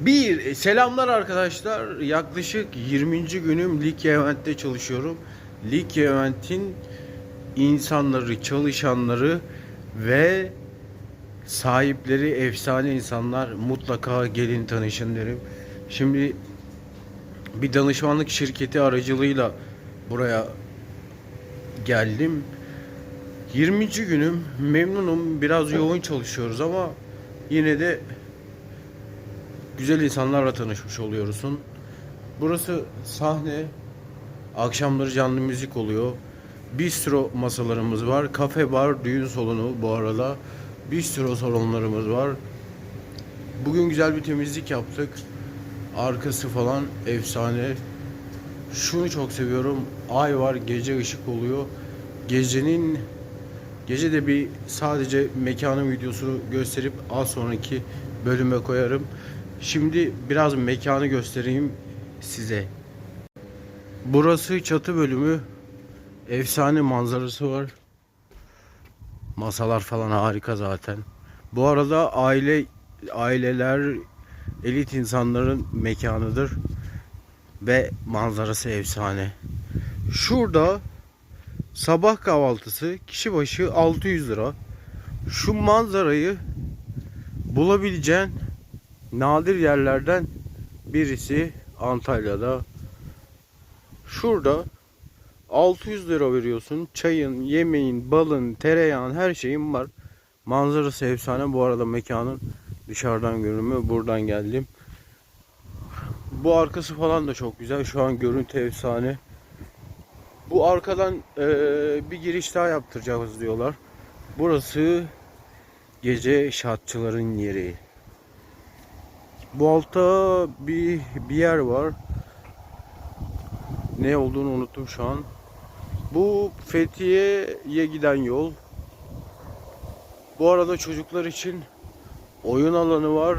Bir, e, selamlar arkadaşlar. Yaklaşık 20. günüm Lig Event'te çalışıyorum. Lig Event'in insanları, çalışanları ve sahipleri efsane insanlar. Mutlaka gelin tanışın derim. Şimdi bir danışmanlık şirketi aracılığıyla buraya geldim. 20. günüm memnunum. Biraz yoğun çalışıyoruz ama yine de güzel insanlarla tanışmış oluyorsun. Burası sahne. Akşamları canlı müzik oluyor. Bistro masalarımız var. Kafe bar, düğün salonu bu arada. Bistro salonlarımız var. Bugün güzel bir temizlik yaptık. Arkası falan efsane. Şunu çok seviyorum. Ay var, gece ışık oluyor. Gecenin gece de bir sadece mekanın videosunu gösterip az sonraki bölüme koyarım. Şimdi biraz mekanı göstereyim size. Burası çatı bölümü. Efsane manzarası var. Masalar falan harika zaten. Bu arada aile aileler elit insanların mekanıdır ve manzarası efsane. Şurada sabah kahvaltısı kişi başı 600 lira. Şu manzarayı bulabileceğin nadir yerlerden birisi Antalya'da. Şurada 600 lira veriyorsun. Çayın, yemeğin, balın, tereyağın her şeyin var. Manzarası efsane. Bu arada mekanın dışarıdan görünümü. Buradan geldim. Bu arkası falan da çok güzel. Şu an görüntü efsane. Bu arkadan eee, bir giriş daha yaptıracağız diyorlar. Burası gece şatçıların yeri. Bu altta bir bir yer var. Ne olduğunu unuttum şu an. Bu Fethiye'ye giden yol. Bu arada çocuklar için oyun alanı var.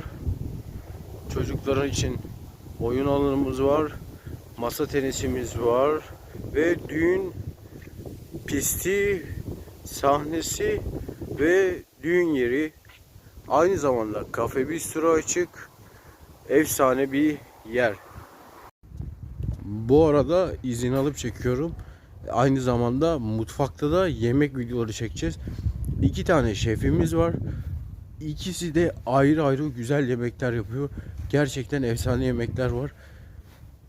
Çocuklar için oyun alanımız var. Masa tenisimiz var ve düğün pisti, sahnesi ve düğün yeri aynı zamanda kafe bistro açık efsane bir yer. Bu arada izin alıp çekiyorum. Aynı zamanda mutfakta da yemek videoları çekeceğiz. İki tane şefimiz var. İkisi de ayrı ayrı güzel yemekler yapıyor. Gerçekten efsane yemekler var.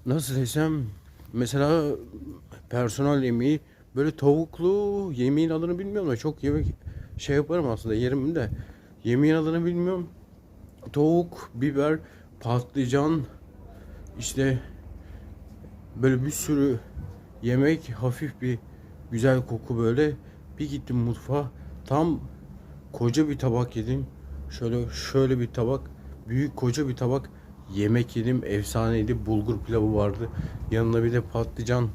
Nasıl desem mesela personel yemeği böyle tavuklu yemeğin adını bilmiyorum da çok yemek şey yaparım aslında yerim de yemeğin adını bilmiyorum. Tavuk, biber, patlıcan işte böyle bir sürü yemek hafif bir güzel koku böyle. Bir gittim mutfağa tam koca bir tabak yedim. Şöyle şöyle bir tabak büyük koca bir tabak yemek yedim. Efsaneydi bulgur pilavı vardı. Yanına bir de patlıcan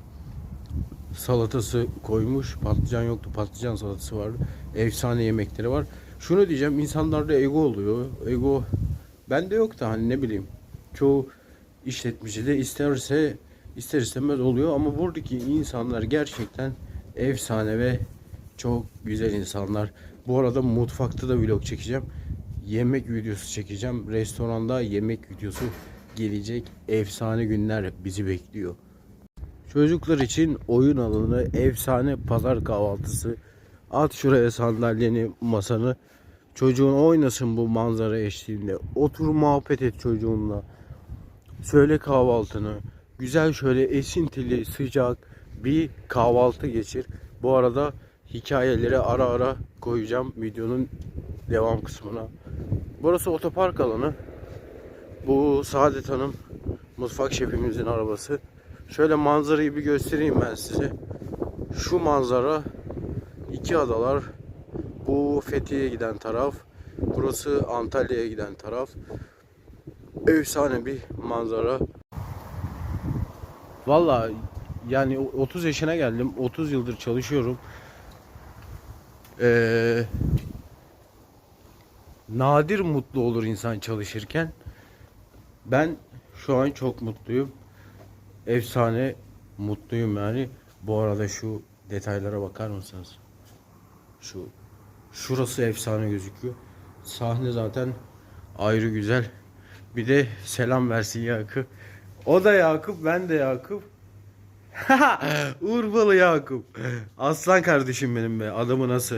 salatası koymuş. Patlıcan yoktu patlıcan salatası vardı. Efsane yemekleri var. Şunu diyeceğim insanlarda ego oluyor. Ego bende yok da hani ne bileyim çoğu işletmeci de isterse ister istemez oluyor ama buradaki insanlar gerçekten efsane ve çok güzel insanlar. Bu arada mutfakta da vlog çekeceğim. Yemek videosu çekeceğim. Restoranda yemek videosu gelecek. Efsane günler bizi bekliyor. Çocuklar için oyun alanı, efsane pazar kahvaltısı. At şuraya sandalyeni, masanı. Çocuğun oynasın bu manzara eşliğinde. Otur muhabbet et çocuğunla. Söyle kahvaltını. Güzel şöyle esintili, sıcak bir kahvaltı geçir. Bu arada hikayeleri ara ara koyacağım videonun devam kısmına. Burası otopark alanı. Bu Saadet Hanım mutfak şefimizin arabası. Şöyle manzarayı bir göstereyim ben size. Şu manzara iki adalar. Bu Fethiye'ye giden taraf. Burası Antalya'ya giden taraf. Efsane bir manzara. Valla yani 30 yaşına geldim. 30 yıldır çalışıyorum. Ee, nadir mutlu olur insan çalışırken. Ben şu an çok mutluyum. Efsane mutluyum yani. Bu arada şu detaylara bakar mısınız? Şu şurası efsane gözüküyor. Sahne zaten ayrı güzel. Bir de selam versin Yakup. O da Yakup, ben de Yakup. Urfalı Yakup. Aslan kardeşim benim be. Adamı nasıl?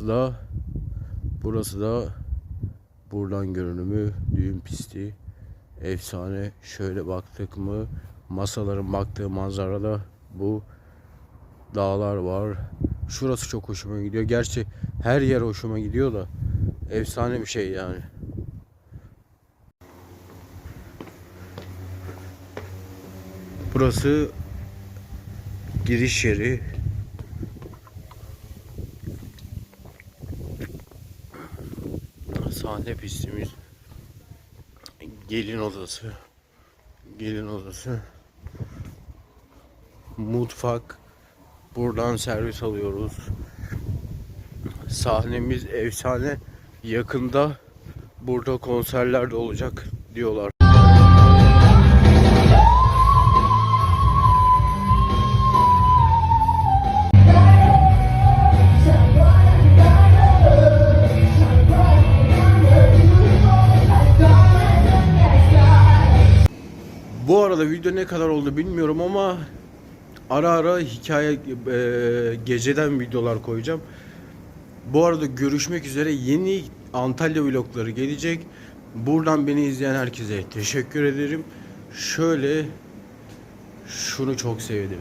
Burası da burası da buradan görünümü düğün pisti. Efsane. Şöyle baktık mı masaların baktığı manzarada bu dağlar var. Şurası çok hoşuma gidiyor. Gerçi her yer hoşuma gidiyor da efsane bir şey yani. Burası giriş yeri. Sahne pistimiz. Gelin odası. Gelin odası. Mutfak. Buradan servis alıyoruz. Sahnemiz efsane. Yakında burada konserler de olacak diyorlar. Bu arada video ne kadar oldu bilmiyorum ama ara ara hikaye e, geceden videolar koyacağım. Bu arada görüşmek üzere yeni Antalya vlogları gelecek. Buradan beni izleyen herkese teşekkür ederim. Şöyle şunu çok sevdim.